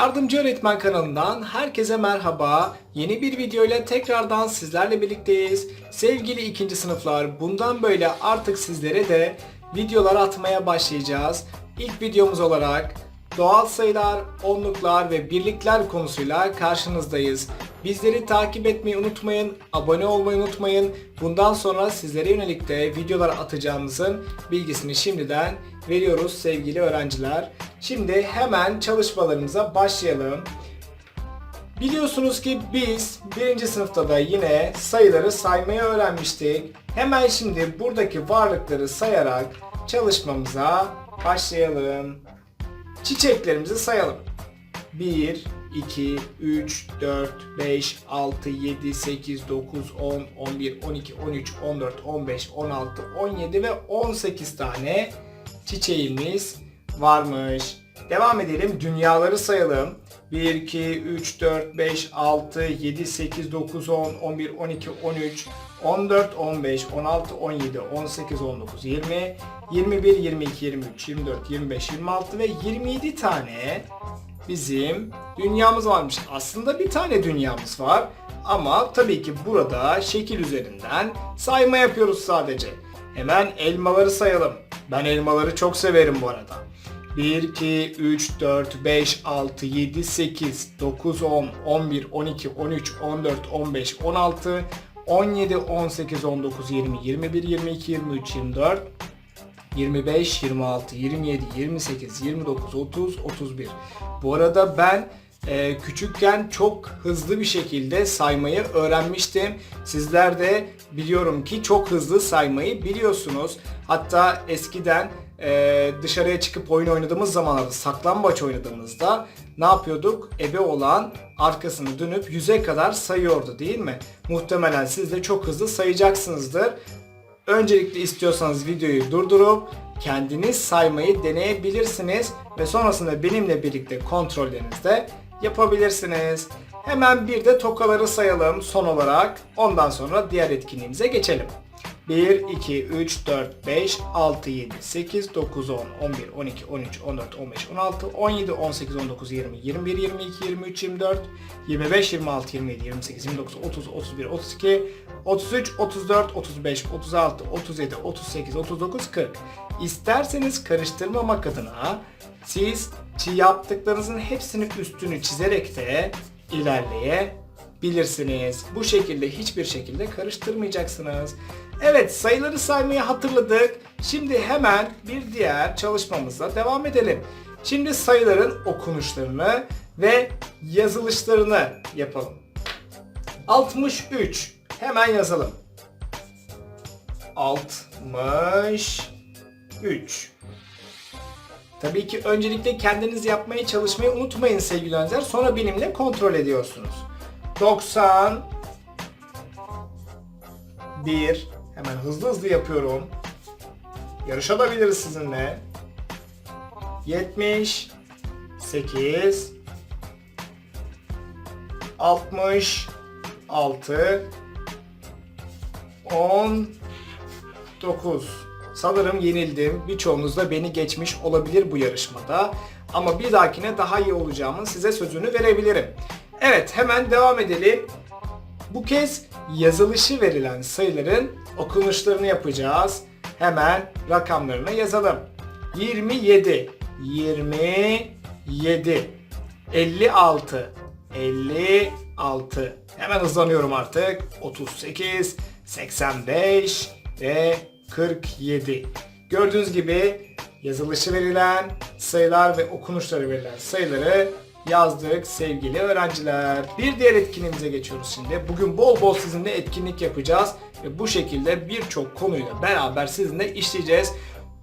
Yardımcı Öğretmen kanalından herkese merhaba. Yeni bir video ile tekrardan sizlerle birlikteyiz. Sevgili ikinci sınıflar, bundan böyle artık sizlere de videolar atmaya başlayacağız. İlk videomuz olarak doğal sayılar, onluklar ve birlikler konusuyla karşınızdayız. Bizleri takip etmeyi unutmayın, abone olmayı unutmayın. Bundan sonra sizlere yönelik de videolar atacağımızın bilgisini şimdiden veriyoruz sevgili öğrenciler. Şimdi hemen çalışmalarımıza başlayalım. Biliyorsunuz ki biz birinci sınıfta da yine sayıları saymayı öğrenmiştik. Hemen şimdi buradaki varlıkları sayarak çalışmamıza başlayalım. Çiçeklerimizi sayalım. 1, 2, 3, 4, 5, 6, 7, 8, 9, 10, 11, 12, 13, 14, 15, 16, 17 ve 18 tane çiçeğimiz varmış. Devam edelim. Dünyaları sayalım. 1, 2, 3, 4, 5, 6, 7, 8, 9, 10, 11, 12, 13, 14, 15, 16, 17, 18, 19, 20, 21, 22, 23, 24, 25, 26 ve 27 tane bizim dünyamız varmış. Aslında bir tane dünyamız var ama tabii ki burada şekil üzerinden sayma yapıyoruz sadece. Hemen elmaları sayalım. Ben elmaları çok severim bu arada. 1, 2, 3, 4, 5, 6, 7, 8, 9, 10, 11, 12, 13, 14, 15, 16, 17, 18, 19, 20, 21, 22, 23, 24, 25, 26, 27, 28, 29, 30, 31. Bu arada ben e, küçükken çok hızlı bir şekilde saymayı öğrenmiştim. Sizler de biliyorum ki çok hızlı saymayı biliyorsunuz. Hatta eskiden e, dışarıya çıkıp oyun oynadığımız zamanlarda saklambaç oynadığımızda ne yapıyorduk? Ebe olan arkasını dönüp yüze kadar sayıyordu değil mi? Muhtemelen siz de çok hızlı sayacaksınızdır. Öncelikle istiyorsanız videoyu durdurup kendiniz saymayı deneyebilirsiniz ve sonrasında benimle birlikte kontrollerinizi de yapabilirsiniz. Hemen bir de tokaları sayalım son olarak. Ondan sonra diğer etkinliğimize geçelim. 1, 2, 3, 4, 5, 6, 7, 8, 9, 10, 11, 12, 13, 14, 15, 16, 17, 18, 19, 20, 21, 22, 23, 24, 25, 26, 27, 28, 29, 30, 31, 32, 33, 34, 35, 36, 37, 38, 39, 40. İsterseniz karıştırmamak adına siz yaptıklarınızın hepsinin üstünü çizerek de ilerleyebilirsiniz. Bu şekilde hiçbir şekilde karıştırmayacaksınız. Evet sayıları saymayı hatırladık. Şimdi hemen bir diğer çalışmamıza devam edelim. Şimdi sayıların okunuşlarını ve yazılışlarını yapalım. 63. Hemen yazalım. 63. Tabii ki öncelikle kendiniz yapmaya çalışmayı unutmayın sevgili öğrenciler. Sonra benimle kontrol ediyorsunuz. 90 1 Hemen hızlı hızlı yapıyorum. Yarışabiliriz sizinle. 70 8 66 10 9 Sanırım yenildim. Birçoğunuz da beni geçmiş olabilir bu yarışmada. Ama bir dahakine daha iyi olacağımın size sözünü verebilirim. Evet hemen devam edelim. Bu kez yazılışı verilen sayıların okunuşlarını yapacağız. Hemen rakamlarını yazalım. 27 27 56 56 Hemen hızlanıyorum artık. 38 85 ve 47. Gördüğünüz gibi yazılışı verilen sayılar ve okunuşları verilen sayıları yazdık sevgili öğrenciler. Bir diğer etkinliğimize geçiyoruz şimdi. Bugün bol bol sizinle etkinlik yapacağız ve bu şekilde birçok konuyla beraber sizinle işleyeceğiz.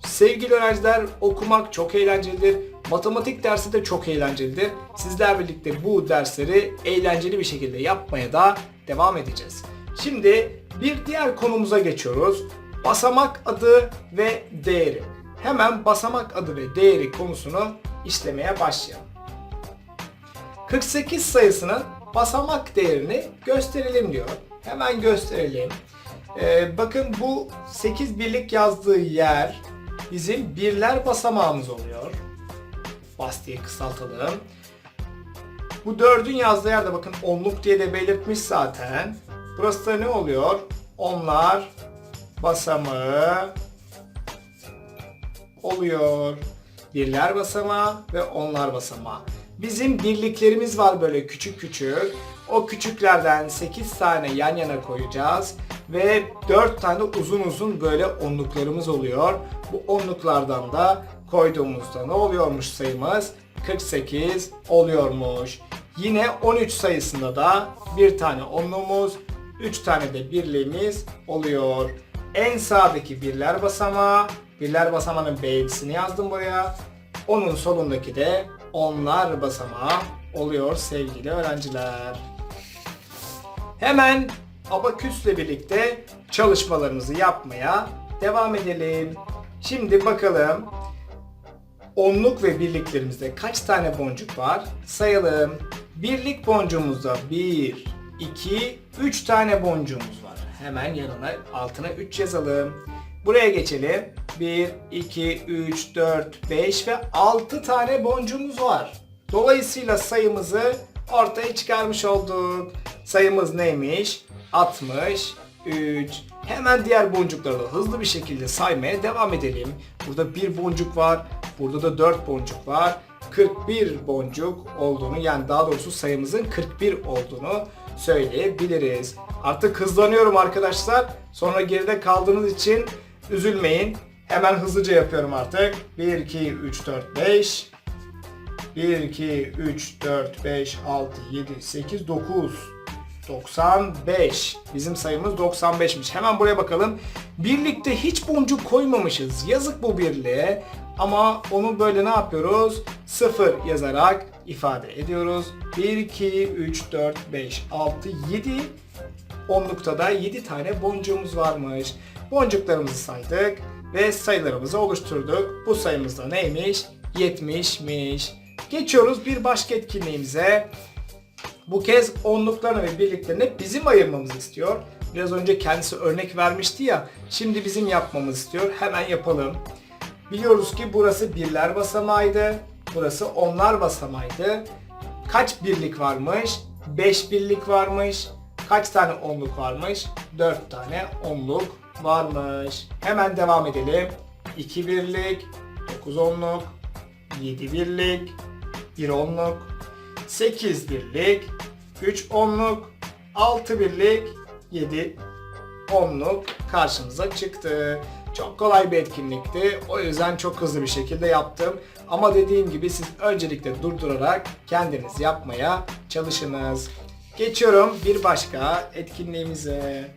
Sevgili öğrenciler okumak çok eğlencelidir. Matematik dersi de çok eğlencelidir. Sizler birlikte bu dersleri eğlenceli bir şekilde yapmaya da devam edeceğiz. Şimdi bir diğer konumuza geçiyoruz. Basamak adı ve değeri. Hemen basamak adı ve değeri konusunu işlemeye başlayalım. 48 sayısının basamak değerini gösterelim diyor. Hemen gösterelim. Ee, bakın bu 8 birlik yazdığı yer bizim birler basamağımız oluyor. Bas diye kısaltalım. Bu dördün yazdığı yerde bakın onluk diye de belirtmiş zaten. Burası da ne oluyor? Onlar basamağı oluyor. Birler basamağı ve onlar basamağı. Bizim birliklerimiz var böyle küçük küçük. O küçüklerden 8 tane yan yana koyacağız. Ve 4 tane uzun uzun böyle onluklarımız oluyor. Bu onluklardan da koyduğumuzda ne oluyormuş sayımız? 48 oluyormuş. Yine 13 sayısında da bir tane onluğumuz, 3 tane de birliğimiz oluyor. En sağdaki birler basamağı, birler basamağının B'sini yazdım buraya. Onun solundaki de onlar basamağı oluyor sevgili öğrenciler. Hemen abaküsle birlikte çalışmalarımızı yapmaya devam edelim. Şimdi bakalım onluk ve birliklerimizde kaç tane boncuk var? Sayalım. Birlik boncuğumuzda 1, 2, 3 tane boncuğumuz var. Hemen yanına altına 3 yazalım. Buraya geçelim. 1, 2, 3, 4, 5 ve 6 tane boncuğumuz var. Dolayısıyla sayımızı ortaya çıkarmış olduk. Sayımız neymiş? 63. Hemen diğer boncukları da hızlı bir şekilde saymaya devam edelim. Burada bir boncuk var. Burada da 4 boncuk var. 41 boncuk olduğunu yani daha doğrusu sayımızın 41 olduğunu söyleyebiliriz. Artık hızlanıyorum arkadaşlar. Sonra geride kaldığınız için üzülmeyin. Hemen hızlıca yapıyorum artık. 1, 2, 3, 4, 5. 1, 2, 3, 4, 5, 6, 7, 8, 9. 95. Bizim sayımız 95'miş. Hemen buraya bakalım. Birlikte hiç boncuk koymamışız. Yazık bu birliğe. Ama onu böyle ne yapıyoruz? 0 yazarak ifade ediyoruz. 1, 2, 3, 4, 5, 6, 7. Onlukta da 7 tane boncuğumuz varmış. Boncuklarımızı saydık ve sayılarımızı oluşturduk. Bu sayımız da neymiş? 70'miş. Geçiyoruz bir başka etkinliğimize. Bu kez onluklarını ve birliklerini bizim ayırmamızı istiyor. Biraz önce kendisi örnek vermişti ya. Şimdi bizim yapmamız istiyor. Hemen yapalım. Biliyoruz ki burası birler basamağıydı. Burası onlar basamağıydı. Kaç birlik varmış? 5 birlik varmış. Kaç tane onluk varmış? 4 tane onluk varmış. Hemen devam edelim. 2 birlik, 9 onluk, 7 birlik, 1 onluk, 8 birlik, 3 onluk, 6 birlik, 7 onluk karşımıza çıktı. Çok kolay bir etkinlikti. O yüzden çok hızlı bir şekilde yaptım. Ama dediğim gibi siz öncelikle durdurarak kendiniz yapmaya çalışınız. Geçiyorum bir başka etkinliğimize.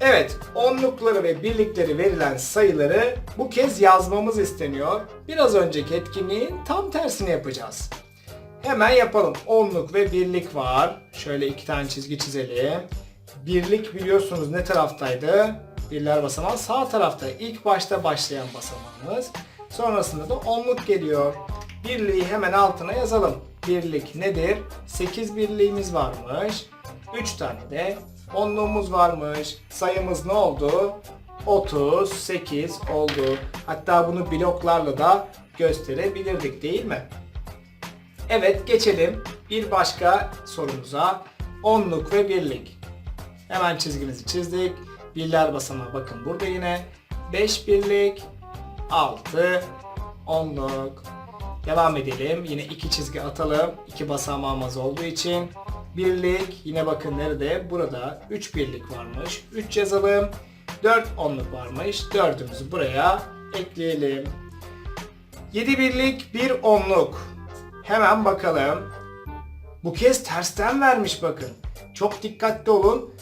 Evet, onlukları ve birlikleri verilen sayıları bu kez yazmamız isteniyor. Biraz önceki etkinliğin tam tersini yapacağız. Hemen yapalım. Onluk ve birlik var. Şöyle iki tane çizgi çizelim. Birlik biliyorsunuz ne taraftaydı? Birler basamağı sağ tarafta. İlk başta başlayan basamağımız. Sonrasında da onluk geliyor. Birliği hemen altına yazalım. Birlik nedir? 8 birliğimiz varmış. 3 tane de onluğumuz varmış. Sayımız ne oldu? 38 oldu. Hatta bunu bloklarla da gösterebilirdik değil mi? Evet geçelim bir başka sorumuza. Onluk ve birlik. Hemen çizgimizi çizdik. Birler basamağı bakın burada yine. 5 birlik, 6 onluk. Devam edelim. Yine iki çizgi atalım. İki basamağımız olduğu için. Birlik yine bakın nerede? Burada 3 birlik varmış. 3 yazalım. 4 onluk varmış. Dördümüzü buraya ekleyelim. 7 birlik, 1 onluk. Hemen bakalım. Bu kez tersten vermiş bakın. Çok dikkatli olun.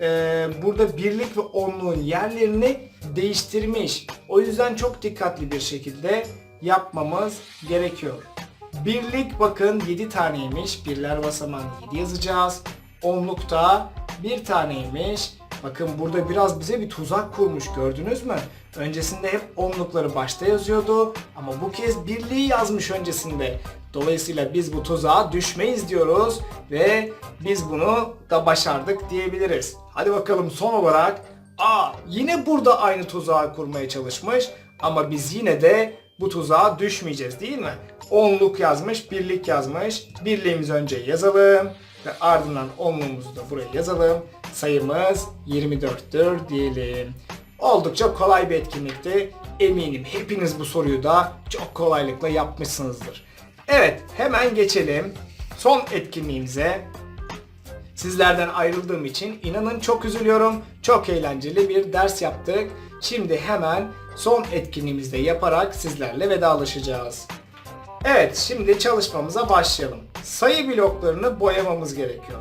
Ee, burada birlik ve onluğun yerlerini değiştirmiş. O yüzden çok dikkatli bir şekilde yapmamız gerekiyor. Birlik bakın 7 taneymiş. Birler basamağını 7 yazacağız. Onlukta bir taneymiş. Bakın burada biraz bize bir tuzak kurmuş gördünüz mü? Öncesinde hep onlukları başta yazıyordu ama bu kez birliği yazmış öncesinde. Dolayısıyla biz bu tuzağa düşmeyiz diyoruz ve biz bunu da başardık diyebiliriz. Hadi bakalım son olarak Aa yine burada aynı tuzağı kurmaya çalışmış ama biz yine de bu tuzağa düşmeyeceğiz değil mi? Onluk yazmış, birlik yazmış. Birliğimizi önce yazalım ve ardından onluğumuzu da buraya yazalım. Sayımız 24'tür diyelim. Oldukça kolay bir etkinlikti. Eminim hepiniz bu soruyu da çok kolaylıkla yapmışsınızdır. Evet, hemen geçelim son etkinliğimize. Sizlerden ayrıldığım için inanın çok üzülüyorum. Çok eğlenceli bir ders yaptık. Şimdi hemen son etkinliğimizde yaparak sizlerle vedalaşacağız. Evet, şimdi çalışmamıza başlayalım. Sayı bloklarını boyamamız gerekiyor.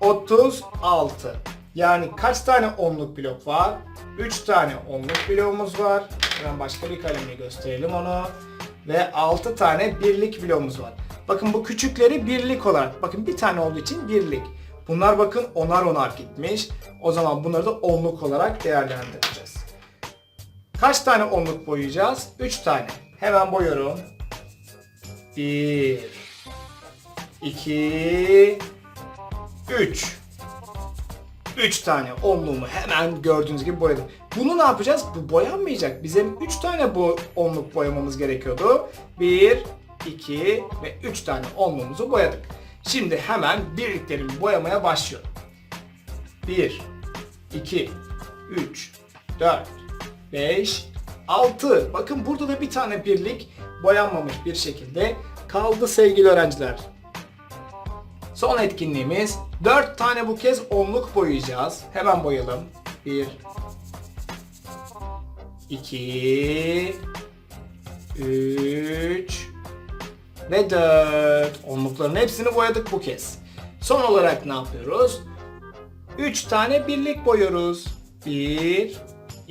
36. Yani kaç tane onluk blok var? 3 tane onluk bloğumuz var. Hemen başka bir kalemle gösterelim onu. Ve 6 tane birlik bloğumuz var. Bakın bu küçükleri birlik olarak. Bakın bir tane olduğu için birlik. Bunlar bakın onar onar gitmiş. O zaman bunları da onluk olarak değerlendireceğiz. Kaç tane onluk boyayacağız? 3 tane. Hemen boyuyorum. 1 2 3 3 tane onluğumu hemen gördüğünüz gibi boyadım. Bunu ne yapacağız? Bu boyanmayacak. Bizim 3 tane bu onluk boyamamız gerekiyordu. 1, 2 ve 3 tane onluğumuzu boyadık. Şimdi hemen birliklerimi boyamaya başlıyorum. 1, 2, 3, 4, 5, 6. Bakın burada da bir tane birlik boyanmamış bir şekilde kaldı sevgili öğrenciler. Son etkinliğimiz 4 tane bu kez onluk boyayacağız. Hemen boyayalım. 1 2 3 ve 4. Onlukların hepsini boyadık bu kez. Son olarak ne yapıyoruz? 3 tane birlik boyuyoruz. 1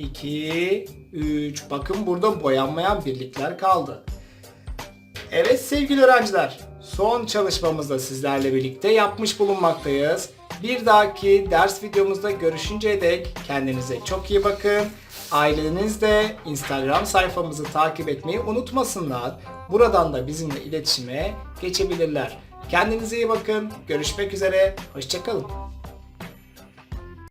2 3. Bakın burada boyanmayan birlikler kaldı. Evet sevgili öğrenciler, son çalışmamızda sizlerle birlikte yapmış bulunmaktayız. Bir dahaki ders videomuzda görüşünceye dek kendinize çok iyi bakın. Aileniz de Instagram sayfamızı takip etmeyi unutmasınlar. Buradan da bizimle iletişime geçebilirler. Kendinize iyi bakın. Görüşmek üzere. Hoşçakalın.